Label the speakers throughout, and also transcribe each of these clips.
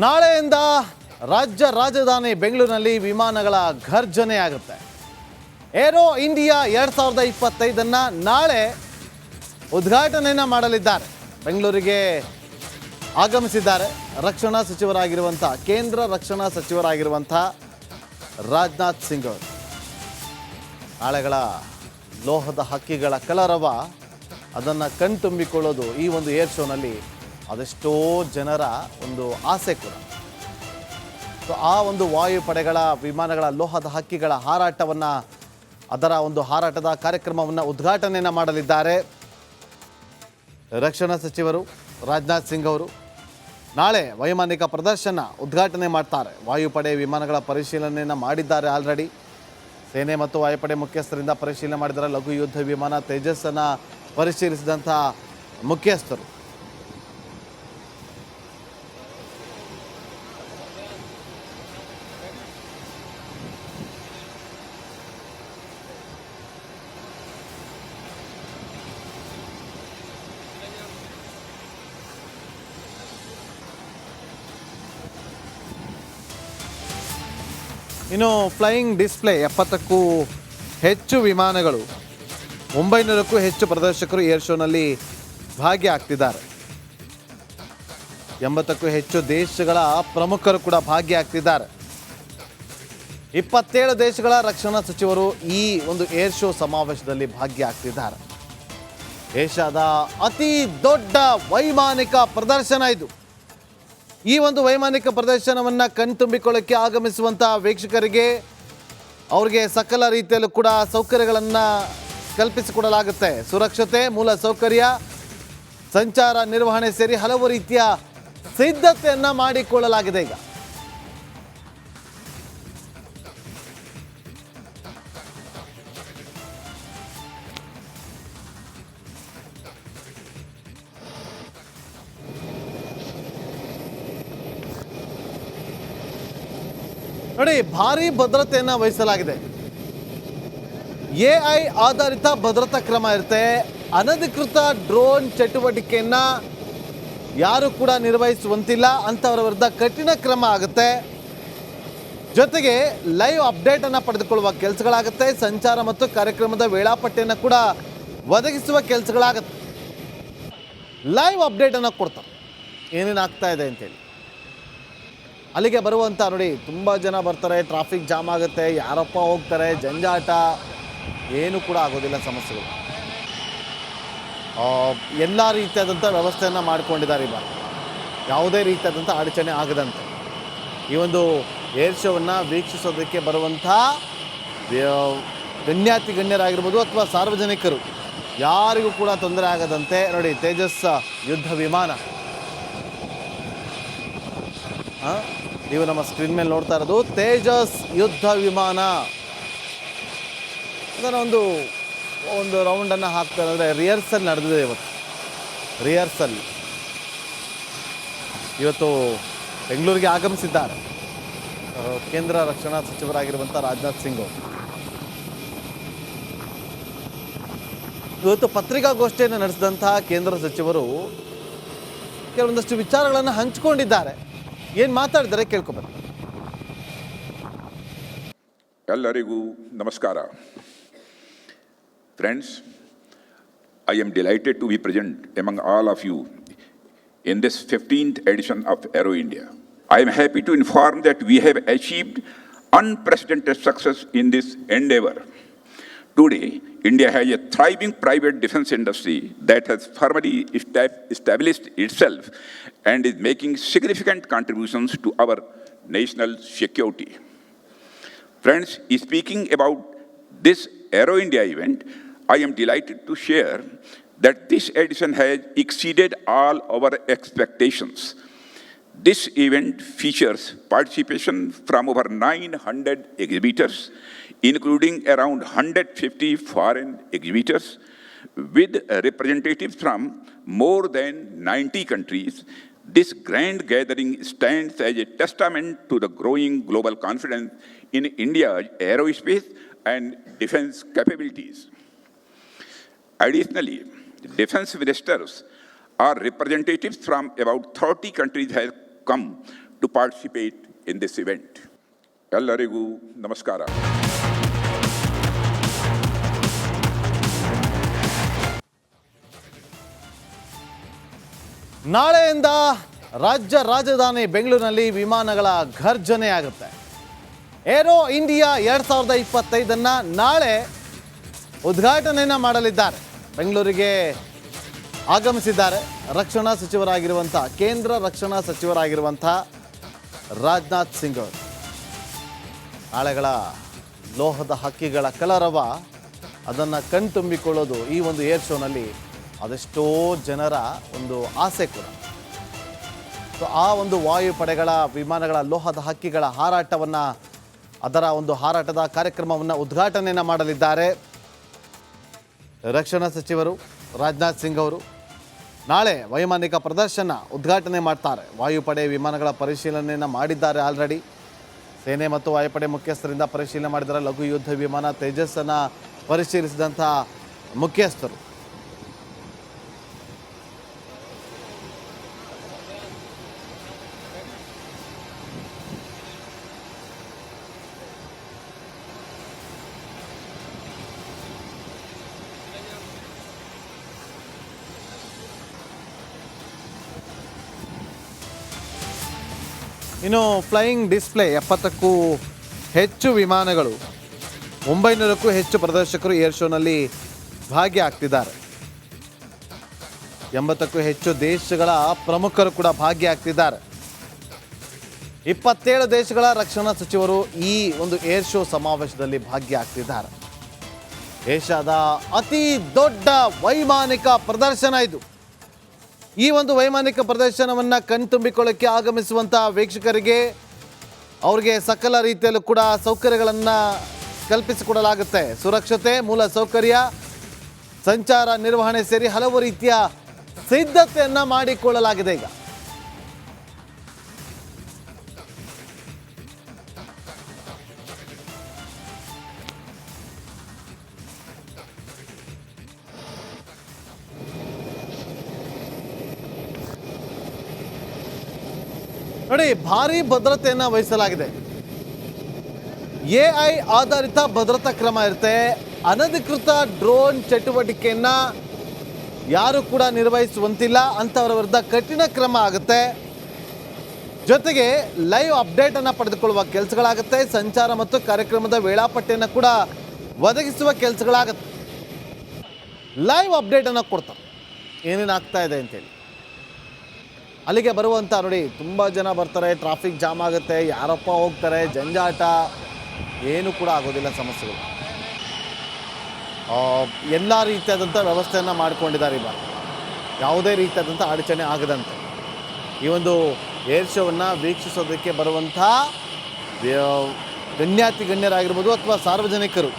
Speaker 1: ನಾಳೆಯಿಂದ ರಾಜ್ಯ ರಾಜಧಾನಿ ಬೆಂಗಳೂರಿನಲ್ಲಿ ವಿಮಾನಗಳ ಘರ್ಜನೆ ಆಗುತ್ತೆ ಏರೋ ಇಂಡಿಯಾ ಎರಡು ಸಾವಿರದ ಇಪ್ಪತ್ತೈದನ್ನು ನಾಳೆ ಉದ್ಘಾಟನೆಯನ್ನು ಮಾಡಲಿದ್ದಾರೆ. ಬೆಂಗಳೂರಿಗೆ ಆಗಮಿಸಿದ್ದಾರೆ. ರಕ್ಷಣಾ ಸಚಿವರಾಗಿರುವಂಥ, ಕೇಂದ್ರ ರಕ್ಷಣಾ ಸಚಿವರಾಗಿರುವಂಥ ರಾಜನಾಥ್ ಸಿಂಗ್ ಅವರು. ನಾಳೆಗಳ ಲೋಹದ ಹಕ್ಕಿಗಳ ಕಲರವ ಅದನ್ನು ಕಣ್ತುಂಬಿಕೊಳ್ಳೋದು ಈ ಒಂದು ಏರ್ ಶೋನಲ್ಲಿ ಅದೆಷ್ಟೋ ಜನರ ಒಂದು ಆಸೆ ಕೂಡ. ಸೊ ಆ ಒಂದು ವಾಯುಪಡೆಗಳ, ವಿಮಾನಗಳ, ಲೋಹದ ಹಕ್ಕಿಗಳ ಹಾರಾಟವನ್ನು, ಅದರ ಒಂದು ಹಾರಾಟದ ಕಾರ್ಯಕ್ರಮವನ್ನು ಉದ್ಘಾಟನೆಯನ್ನು ಮಾಡಲಿದ್ದಾರೆ. ರಕ್ಷಣಾ ಸಚಿವರು ರಾಜನಾಥ್ ಸಿಂಗ್ ಅವರು ನಾಳೆ ವೈಮಾನಿಕ ಪ್ರದರ್ಶನ ಉದ್ಘಾಟನೆ ಮಾಡ್ತಾರೆ. ವಾಯುಪಡೆ ವಿಮಾನಗಳ ಪರಿಶೀಲನೆಯನ್ನು ಮಾಡಿದ್ದಾರೆ ಆಲ್ರೆಡಿ. ಸೇನೆ ಮತ್ತು ವಾಯುಪಡೆ ಮುಖ್ಯಸ್ಥರಿಂದ ಪರಿಶೀಲನೆ ಮಾಡಿದ್ದಾರೆ. ಲಘು ಯುದ್ಧ ವಿಮಾನ ತೇಜಸ್ಸನ್ನು ಪರಿಶೀಲಿಸಿದಂಥ ಮುಖ್ಯಸ್ಥರು. ಇನ್ನು ಫ್ಲೈಯಿಂಗ್ ಡಿಸ್ಪ್ಲೇ ಎಪ್ಪತ್ತಕ್ಕೂ ಹೆಚ್ಚು ವಿಮಾನಗಳು, ಒಂಬೈನೂರಕ್ಕೂ ಹೆಚ್ಚು ಪ್ರದರ್ಶಕರು ಏರ್ ಶೋನಲ್ಲಿ ಭಾಗಿಯಾಗ್ತಿದ್ದಾರೆ. ಎಂಬತ್ತಕ್ಕೂ ಹೆಚ್ಚು ದೇಶಗಳ ಪ್ರಮುಖರು ಕೂಡ ಭಾಗಿಯಾಗ್ತಿದ್ದಾರೆ. ಇಪ್ಪತ್ತೇಳು ದೇಶಗಳ ರಕ್ಷಣಾ ಸಚಿವರು ಈ ಒಂದು ಏರ್ ಶೋ ಸಮಾವೇಶದಲ್ಲಿ ಭಾಗಿಯಾಗ್ತಿದ್ದಾರೆ. ಏಷ್ಯಾದ ಅತಿ ದೊಡ್ಡ ವೈಮಾನಿಕ ಪ್ರದರ್ಶನ ಇದು. ಈ ಒಂದು ವೈಮಾನಿಕ ಪ್ರದರ್ಶನವನ್ನು ಕಣ್ತುಂಬಿಕೊಳ್ಳಕ್ಕೆ ಆಗಮಿಸುವಂಥ ವೀಕ್ಷಕರಿಗೆ ಅವರಿಗೆ ಸಕಲ ರೀತಿಯಲ್ಲೂ ಕೂಡ ಸೌಕರ್ಯಗಳನ್ನು ಕಲ್ಪಿಸಿಕೊಡಲಾಗುತ್ತೆ. ಸುರಕ್ಷತೆ, ಮೂಲ ಸೌಕರ್ಯ, ಸಂಚಾರ ನಿರ್ವಹಣೆ ಸೇರಿ ಹಲವು ರೀತಿಯ ಸಿದ್ಧತೆಯನ್ನು ಮಾಡಿಕೊಳ್ಳಲಾಗಿದೆ ಈಗ. ನೋಡಿ, ಭಾರಿ ಭದ್ರತೆಯನ್ನು ವಹಿಸಲಾಗಿದೆ. ಎ ಐ ಆಧಾರಿತ ಭದ್ರತಾ ಕ್ರಮ ಇರುತ್ತೆ. ಅನಧಿಕೃತ ಡ್ರೋನ್ ಚಟುವಟಿಕೆಯನ್ನು ಯಾರು ಕೂಡ ನಿರ್ವಹಿಸುವಂತಿಲ್ಲ. ಅಂಥವರ ವಿರುದ್ಧ ಕಠಿಣ ಕ್ರಮ ಆಗುತ್ತೆ. ಜೊತೆಗೆ ಲೈವ್ ಅಪ್ಡೇಟ್ ಅನ್ನು ಪಡೆದುಕೊಳ್ಳುವ ಕೆಲಸಗಳಾಗುತ್ತೆ. ಸಂಚಾರ ಮತ್ತು ಕಾರ್ಯಕ್ರಮದ ವೇಳಾಪಟ್ಟಿಯನ್ನು ಕೂಡ ಒದಗಿಸುವ ಕೆಲಸಗಳಾಗುತ್ತೆ. ಲೈವ್ ಅಪ್ಡೇಟ್ ಅನ್ನು ಕೊಡ್ತಾರೆ. ಏನೇನಾಗ್ತಾ ಇದೆ ಅಂತೇಳಿ. ಅಲ್ಲಿಗೆ ಬರುವಂಥ ನೋಡಿ, ತುಂಬ ಜನ ಬರ್ತಾರೆ ಟ್ರಾಫಿಕ್ ಜಾಮ್ ಆಗುತ್ತೆ, ಯಾರಪ್ಪ ಹೋಗ್ತಾರೆ, ಜಂಜಾಟ, ಏನು ಕೂಡ ಆಗೋದಿಲ್ಲ ಸಮಸ್ಯೆಗಳು. ಎಲ್ಲ ರೀತಿಯಾದಂಥ ವ್ಯವಸ್ಥೆಯನ್ನು ಮಾಡಿಕೊಂಡಿದ್ದಾರೆ ಇವಾಗ. ಯಾವುದೇ ರೀತಿಯಾದಂಥ ಅಡಚಣೆ ಆಗದಂತೆ. ಈ ಒಂದು ಏರ್ ಶೋವನ್ನು ವೀಕ್ಷಿಸೋದಕ್ಕೆ ಬರುವಂಥ ಗಣ್ಯಾತಿ ಗಣ್ಯರಾಗಿರ್ಬೋದು ಅಥವಾ ಸಾರ್ವಜನಿಕರು, ಯಾರಿಗೂ ಕೂಡ ತೊಂದರೆ ಆಗದಂತೆ ನೋಡಿ, ತೇಜಸ್ ಯುದ್ಧ ವಿಮಾನ. ಆ? ನೀವು ನಮ್ಮ ಸ್ಕ್ರೀನ್ ಮೇಲೆ ನೋಡ್ತಾ ಇರೋದು ತೇಜಸ್ ಯುದ್ಧ ವಿಮಾನ. ಅದನ್ನು ಒಂದು ಒಂದು ರೌಂಡನ್ನು ಹಾಕ್ತಾರೆ ಅಂದರೆ ರಿಹರ್ಸಲ್ ನಡೆದಿದೆ ಇವತ್ತು. ರಿಹರ್ಸಲ್ ಇವತ್ತು ಬೆಂಗಳೂರಿಗೆ ಆಗಮಿಸಿದ್ದಾರೆ. ಕೇಂದ್ರ ರಕ್ಷಣಾ ಸಚಿವರಾಗಿರುವಂಥ ರಾಜನಾಥ್ ಸಿಂಗ್ ಅವರು. ಇವತ್ತು ಪತ್ರಿಕಾಗೋಷ್ಠಿಯನ್ನು ನಡೆಸಿದಂತಹ ಕೇಂದ್ರ ಸಚಿವರು ಕೆಲವೊಂದಷ್ಟು ವಿಚಾರಗಳನ್ನು ಹಂಚಿಕೊಂಡಿದ್ದಾರೆ. ಏನು ಮಾತಾಡಿದ್ದಾರೆ ಕೇಳ್ಕೊಬನ್ನಿ
Speaker 2: ಎಲ್ಲರಿಗೂ ನಮಸ್ಕಾರ friends I am delighted to be present among all of you in this 15th edition of Aero India. I am happy to inform that we have achieved unprecedented success in this endeavor. Today, India has a thriving private defense industry that has firmly established itself and is making significant contributions to our national security. Friends, speaking about this Aero India event, I am delighted to share that this edition has exceeded all our expectations. This event features participation from over 900 exhibitors, including around 150 foreign exhibitors, with representatives from more than 90 countries. This grand gathering stands as a testament to the growing global confidence in India's aerospace and defense capabilities. Additionally, defense ministers or representatives from about 30 countries have come to participate in this event. ಎಲ್ಲರಿಗೂ ನಮಸ್ಕಾರ.
Speaker 1: ನಾಳೆಯಿಂದ ರಾಜ್ಯ ರಾಜಧಾನಿ ಬೆಂಗಳೂರಿನಲ್ಲಿ ವಿಮಾನಗಳ ಘರ್ಜನೆ ಆಗುತ್ತೆ. Aero India ಎರಡು ಸಾವಿರದ ಇಪ್ಪತ್ತೈದನ್ನ ನಾಳೆ ಉದ್ಘಾಟನೆಯನ್ನು ಮಾಡಲಿದ್ದಾರೆ. ಬೆಂಗಳೂರಿಗೆ ಆಗಮಿಸಿದ್ದಾರೆ. ರಕ್ಷಣಾ ಸಚಿವರಾಗಿರುವಂಥ, ಕೇಂದ್ರ ರಕ್ಷಣಾ ಸಚಿವರಾಗಿರುವಂಥ ರಾಜನಾಥ್ ಸಿಂಗ್ ಅವರು. ನಾಳೆಗಳ ಲೋಹದ ಹಕ್ಕಿಗಳ ಕಲರವ ಅದನ್ನು ಕಣ್ತುಂಬಿಕೊಳ್ಳೋದು ಈ ಒಂದು ಏರ್ ಶೋನಲ್ಲಿ ಅದೆಷ್ಟೋ ಜನರ ಒಂದು ಆಸೆ ಕೂಡ. ಸೊ ಆ ಒಂದು ವಾಯುಪಡೆಗಳ ವಿಮಾನಗಳ ಲೋಹದ ಹಕ್ಕಿಗಳ ಹಾರಾಟವನ್ನು, ಅದರ ಒಂದು ಹಾರಾಟದ ಕಾರ್ಯಕ್ರಮವನ್ನು ಉದ್ಘಾಟನೆಯನ್ನು ಮಾಡಲಿದ್ದಾರೆ. ರಕ್ಷಣಾ ಸಚಿವರು ರಾಜನಾಥ್ ಸಿಂಗ್ ಅವರು ನಾಳೆ ವೈಮಾನಿಕ ಪ್ರದರ್ಶನ ಉದ್ಘಾಟನೆ ಮಾಡ್ತಾರೆ. ವಾಯುಪಡೆ ವಿಮಾನಗಳ ಪರಿಶೀಲನೆಯನ್ನು ಮಾಡಿದ್ದಾರೆ ಆಲ್ರೆಡಿ. ಸೇನೆ ಮತ್ತು ವಾಯುಪಡೆ ಮುಖ್ಯಸ್ಥರಿಂದ ಪರಿಶೀಲನೆ ಮಾಡಿದ್ದಾರೆ ಲಘು ಯುದ್ಧ ವಿಮಾನ ತೇಜಸ್ಸನ್ನು ಪರಿಶೀಲಿಸಿದಂಥ ಮುಖ್ಯಸ್ಥರು. ಇನ್ನು ಫ್ಲೈಯಿಂಗ್ ಡಿಸ್ಪ್ಲೇ ಎಪ್ಪತ್ತಕ್ಕೂ ಹೆಚ್ಚು ವಿಮಾನಗಳು. ಒಂಬೈನೂರಕ್ಕೂ ಹೆಚ್ಚು ಪ್ರದರ್ಶಕರು ಏರ್ ಶೋನಲ್ಲಿ ಭಾಗಿಯಾಗ್ತಿದ್ದಾರೆ. ಎಂಬತ್ತಕ್ಕೂ ಹೆಚ್ಚು ದೇಶಗಳ ಪ್ರಮುಖರು ಕೂಡ ಭಾಗಿಯಾಗ್ತಿದ್ದಾರೆ. ಇಪ್ಪತ್ತೇಳು ದೇಶಗಳ ರಕ್ಷಣಾ ಸಚಿವರು ಈ ಒಂದು ಏರ್ ಶೋ ಸಮಾವೇಶದಲ್ಲಿ ಭಾಗಿಯಾಗ್ತಿದ್ದಾರೆ. ಏಷ್ಯಾದ ಅತಿ ದೊಡ್ಡ ವೈಮಾನಿಕ ಪ್ರದರ್ಶನ ಇದು. ಈ ಒಂದು ವೈಮಾನಿಕ ಪ್ರದರ್ಶನವನ್ನು ಕಣ್ತುಂಬಿಕೊಳ್ಳಕ್ಕೆ ಆಗಮಿಸುವಂಥ ವೀಕ್ಷಕರಿಗೆ ಅವರಿಗೆ ಸಕಲ ರೀತಿಯಲ್ಲೂ ಕೂಡ ಸೌಕರ್ಯಗಳನ್ನು ಕಲ್ಪಿಸಿಕೊಡಲಾಗುತ್ತೆ. ಸುರಕ್ಷತೆ, ಮೂಲ ಸೌಕರ್ಯ, ಸಂಚಾರ ನಿರ್ವಹಣೆ ಸೇರಿ ಹಲವು ರೀತಿಯ ಸಿದ್ಧತೆಯನ್ನು ಮಾಡಿಕೊಳ್ಳಲಾಗಿದೆ ಈಗ. ನೋಡಿ, ಭಾರಿ ಭದ್ರತೆಯನ್ನು ವಹಿಸಲಾಗಿದೆ. ಎ ಐ ಆಧಾರಿತ ಭದ್ರತಾ ಕ್ರಮ ಇರುತ್ತೆ. ಅನಧಿಕೃತ ಡ್ರೋನ್ ಚಟುವಟಿಕೆಯನ್ನು ಯಾರು ಕೂಡ ನಿರ್ವಹಿಸುವಂತಿಲ್ಲ. ಅಂಥವರ ವಿರುದ್ಧ ಕಠಿಣ ಕ್ರಮ ಆಗುತ್ತೆ. ಜೊತೆಗೆ ಲೈವ್ ಅಪ್ಡೇಟ್ ಅನ್ನು ಪಡೆದುಕೊಳ್ಳುವ ಕೆಲಸಗಳಾಗುತ್ತೆ. ಸಂಚಾರ ಮತ್ತು ಕಾರ್ಯಕ್ರಮದ ವೇಳಾಪಟ್ಟಿಯನ್ನು ಕೂಡ ಒದಗಿಸುವ ಕೆಲಸಗಳಾಗುತ್ತೆ. ಲೈವ್ ಅಪ್ಡೇಟ್ ಅನ್ನು ಕೊಡ್ತಾರೆ. ಏನೇನಾಗ್ತಾ ಇದೆ ಅಂತೇಳಿ. ಅಲ್ಲಿಗೆ ಬರುವಂಥ ನೋಡಿ, ತುಂಬ ಜನ ಬರ್ತಾರೆ ಟ್ರಾಫಿಕ್ ಜಾಮ್ ಆಗುತ್ತೆ, ಯಾರಪ್ಪ ಹೋಗ್ತಾರೆ, ಜಂಜಾಟ, ಏನು ಕೂಡ ಆಗೋದಿಲ್ಲ ಸಮಸ್ಯೆಗಳು. ಎಲ್ಲ ರೀತಿಯಾದಂಥ ವ್ಯವಸ್ಥೆಯನ್ನು ಮಾಡಿಕೊಂಡಿದ್ದಾರೆ ಇವಾಗ. ಯಾವುದೇ ರೀತಿಯಾದಂಥ ಅಡಚಣೆ ಆಗದಂತೆ. ಈ ಒಂದು ಏರ್ ಶೋವನ್ನು ವೀಕ್ಷಿಸೋದಕ್ಕೆ ಬರುವಂಥ ಗಣ್ಯಾತಿ, ಗಣ್ಯರಾಗಿರ್ಬೋದು ಅಥವಾ ಸಾರ್ವಜನಿಕರು,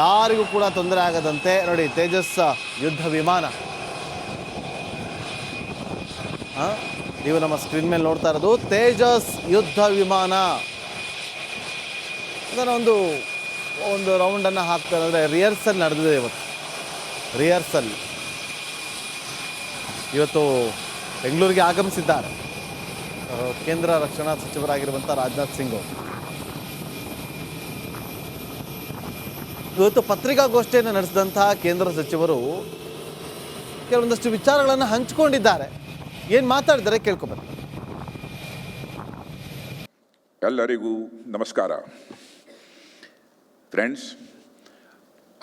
Speaker 1: ಯಾರಿಗೂ ಕೂಡ ತೊಂದರೆ ಆಗದಂತೆ ನೋಡಿ, ತೇಜಸ್ ಯುದ್ಧ ವಿಮಾನ? ನೀವು ನಮ್ಮ ಸ್ಕ್ರೀನ್ ಮೇಲೆ ನೋಡ್ತಾ ಇರೋದು ತೇಜಸ್ ಯುದ್ಧ ವಿಮಾನ. ಅದನ್ನು ಒಂದು ಒಂದು ರೌಂಡನ್ನು ಹಾಕ್ತಾ ಇರೋದ್ರೆ ರಿಹರ್ಸಲ್ ನಡೆದಿದೆ ಇವತ್ತು. ರಿಹರ್ಸಲ್ ಇವತ್ತು ಬೆಂಗಳೂರಿಗೆ ಆಗಮಿಸಿದ್ದಾರೆ. ಕೇಂದ್ರ ರಕ್ಷಣಾ ಸಚಿವರಾಗಿರುವಂಥ ರಾಜನಾಥ್ ಸಿಂಗ್ ಅವರು. ಇವತ್ತು ಪತ್ರಿಕಾಗೋಷ್ಠಿಯನ್ನು ನಡೆಸಿದಂತಹ ಕೇಂದ್ರ ಸಚಿವರು ಕೆಲವೊಂದಷ್ಟು ವಿಚಾರಗಳನ್ನು ಹಂಚಿಕೊಂಡಿದ್ದಾರೆ. ಏನ್ ಮಾತಾಡಿದರೆ ಕೇಳ್ಕೊಬರ
Speaker 2: ಎಲ್ಲರಿಗೂ ನಮಸ್ಕಾರ. Friends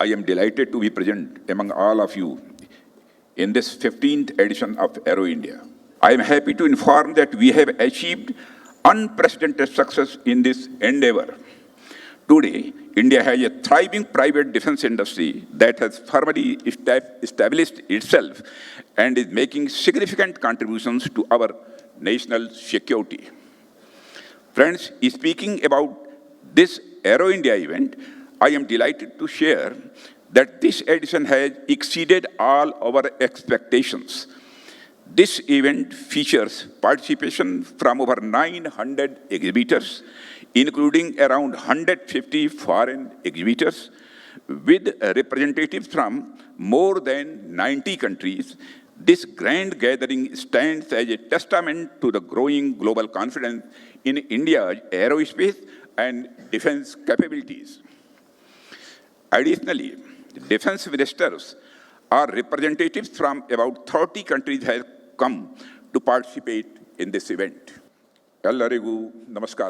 Speaker 2: I am delighted to be present among all of you in this fifteenth edition of Aero India I am happy to inform that we have achieved unprecedented success in this endeavour Today, India has a thriving private defense industry that has firmly established itself and is making significant contributions to our national security. Friends, speaking about this Aero India event, I am delighted to share that this edition has exceeded all our expectations. This event features participation from over 900 exhibitors, including around 150 foreign exhibitors, with representatives from more than 90 countries, This grand gathering stands as a testament to the growing global confidence in India's aerospace and defense capabilities. Additionally, defense ministers or representatives from about 30 countries have come to participate in this event. ಎಲ್ಲರಿಗೂ ನಮಸ್ಕಾರ